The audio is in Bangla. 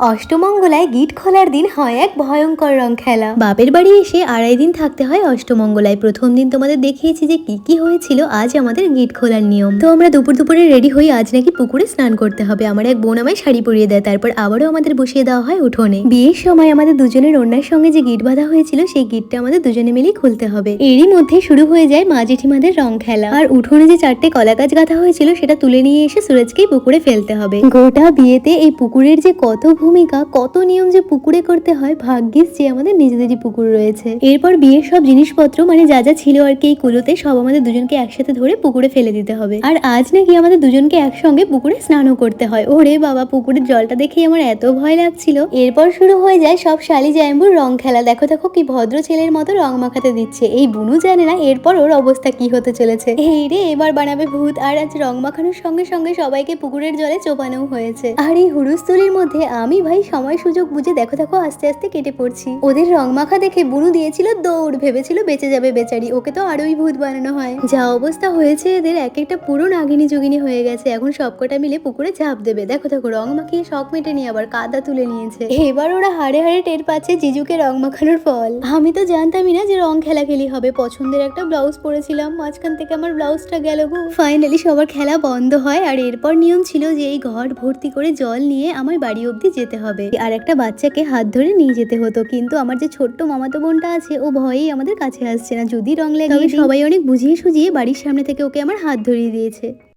অষ্টমঙ্গলায় গিট খোলার দিন হয় এক ভয়ঙ্কর রং খেলা। বাপের বাড়ি এসে আড়াই দিন থাকতে হয় অষ্টমঙ্গলায়। প্রথম দিন তোমাদের দেখিয়েছি যে কি কি হয়েছিল, আজ আমাদের গিট খোলার নিয়ম। তো আমরা দুপুর দুপুরে রেডি হই আজ নাকি পুকুরে স্নান করতে হবে। আমার এক বোন আমায় শাড়ি পরিয়ে দেয়, তারপর আবারও আমাদের বসিয়ে দেওয়া হয় উঠোনে। বিয়ের সময় আমাদের দুজনের অন্যার সঙ্গে যে গিট বাঁধা হয়েছিল, সেই গিটটা আমাদের দুজনে মিলেই খুলতে হবে। এরই মধ্যে শুরু হয়ে যায় মা জেঠিমাদের রং খেলা। আর উঠোনে যে চারটে কলা গাছ গাঁথা হয়েছিল, সেটা তুলে নিয়ে এসে সুরজকেই পুকুরে ফেলতে হবে। গোটা বিয়েতে এই পুকুরের যে কত ভূমিকা কত নিয়ম যে পুকুরে করতে হয়, ভাগ্যিস যে আমাদের নিজেদেরই পুকুর রয়েছে। এরপর বিয়ের সব জিনিসপত্র মানে যা যা ছিল আর কি এই কুলোতে, সব আমাদের দুজনকে একসাথে ধরে পুকুরে ফেলে দিতে হবে। আর আজ নাকি আমাদের দুজনকে একসঙ্গে পুকুরে স্নানও করতে হয়। ওরে বাবা, পুকুরের জলটা দেখেই আমার এত ভয় লাগছিল। এরপর শুরু হয়ে যায় সব শালি জায়ম্বুর রং খেলা। দেখো দেখো কি ভদ্র ছেলের মতো রং মাখাতে দিচ্ছে। এই বুনু জানে না এরপর ওর অবস্থা কি হতে চলেছে। এই রে, এবার বানাবে ভূত। আর আজ রং মাখানোর সঙ্গে সঙ্গে সবাইকে পুকুরের জলে চোপানো হয়েছে। আর এই হুড়ুস্থলির মধ্যে আমি ভাই সময় সুযোগ বুঝে দেখো দেখো, আস্তে আস্তে কেটে পড়ছি। ওদের রং মাখা দেখে বুনু দিয়েছিল, দৌড় ভেবেছিল বেঁচে যাবে বেচারি, ওকে তো আরোই ভূত বানানো হয়। যা অবস্থা হয়েছে এদের, এক একটা পুরো নাগিনী যোগিনী হয়ে গেছে, এখন সবকটা মিলে পুকুরে ঝাঁপ দেবে। দেখো দেখো, রং মাখিয়ে শখ মেটে নিয়ে আবার কাদা তুলে নিয়েছে। এবার ওরা হাড়ে হাড়ে টের পাচ্ছে জিজুকে রং মাখানোর ফল। আমি তো জানতামই না যে রং খেলাখেলি হবে, পছন্দের একটা ব্লাউজ পরেছিলাম, মাঝখান থেকে আমার ব্লাউজটা গেল গো। ফাইনালি সবার খেলা বন্ধ হয়, আর এরপর নিয়ম ছিল যে এই ঘর ভর্তি করে জল নিয়ে আমার বাড়ি অবধি যেতে হবে। আর একটা বাচ্চাকে হাত ধরে নিয়ে যেতে হতো। কিন্তু আমার যে ছোট্ট মামাতো বোনটা আছে ও ভয়েই আমাদের কাছে আসছে না যদি রং লাগে সবাই অনেক বুঝিয়ে সুঝিয়ে বাড়ির সামনে থেকে ওকে আমার হাত ধরিয়ে দিয়েছে।